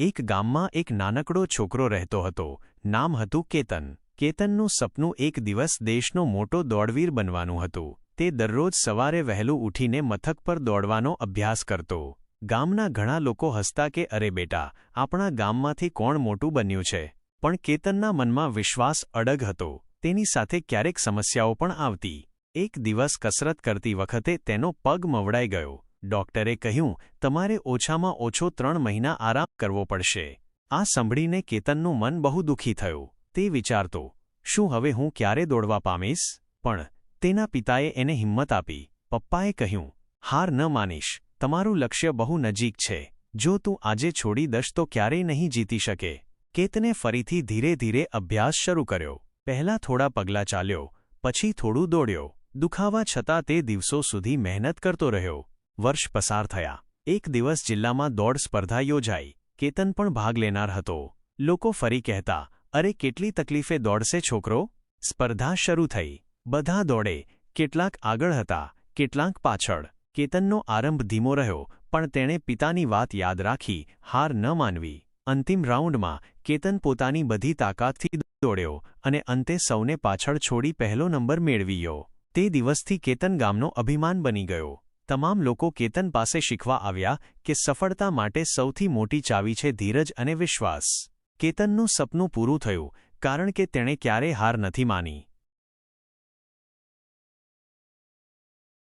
એક ગામમાં એક નાનકડો છોકરો રહેતો હતો. નામ હતું કેતન. કેતનનું સપનું એક દિવસ દેશનો મોટો દોડવીર બનવાનું હતું. તે દરરોજ સવારે વહેલું ઉઠીને મથક પર દોડવાનો અભ્યાસ કરતો. ગામના ઘણા લોકો હસતા કે, અરે બેટા, આપણા ગામમાંથી કોણ મોટું બન્યું છે? પણ કેતનના મનમાં વિશ્વાસ અડગ હતો. તેની સાથે ક્યારેક સમસ્યાઓ પણ આવતી. એક દિવસ કસરત કરતી વખતે તેનો પગ મવડાઈ ગયો. ડોક્ટરે કહ્યું, તમારે ઓછામાં ઓછો ત્રણ મહિના આરામ કરવો પડશે. આ સાંભળીને કેતનનું મન બહુ દુઃખી થયું. તે વિચારતો, શું હવે હું ક્યારે દોડવા પામીશ? પણ તેના પિતાએ એને હિંમત આપી. પપ્પાએ કહ્યું, હાર ન માનીશ. તમારું લક્ષ્ય બહુ નજીક છે. જો તું આજે છોડી દશ તો ક્યારેય નહીં જીતી શકે. કેતને ફરીથી ધીરે ધીરે અભ્યાસ શરૂ કર્યો. પહેલા થોડા પગલાં ચાલ્યો, પછી થોડું દોડ્યો. દુખાવા છતાં તે દિવસો સુધી મહેનત કરતો રહ્યો. વર્ષ પસાર થયા. એક દિવસ જિલ્લામાં દોડ સ્પર્ધા યોજાઈ. કેતન પણ ભાગ લેનાર હતો. લોકો ફરી કહેતા, અરે, કેટલી તકલીફે દોડશે છોકરો? સ્પર્ધા શરૂ થઈ. બધા દોડે. કેટલાક આગળ હતા, કેટલાંક પાછળ. કેતનનો આરંભ ધીમો રહ્યો, પણ તેણે પિતાની વાત યાદ રાખી, હાર ન માનવી. અંતિમ રાઉન્ડમાં કેતન પોતાની બધી તાકાતથી દોડ્યો અને અંતે સૌને પાછળ છોડી પહેલો નંબર મેળવ્યો. તે દિવસથી કેતન ગામનો અભિમાન બની ગયો. તમામ લોકો કેતન પાસે શીખવા આવ્યા કે સફળતા માટે સૌથી મોટી ચાવી છે ધીરજ અને વિશ્વાસ. કેતનનું સપનું પૂરું થયું, કારણ કે તેણે ક્યારેય હાર નથી માની.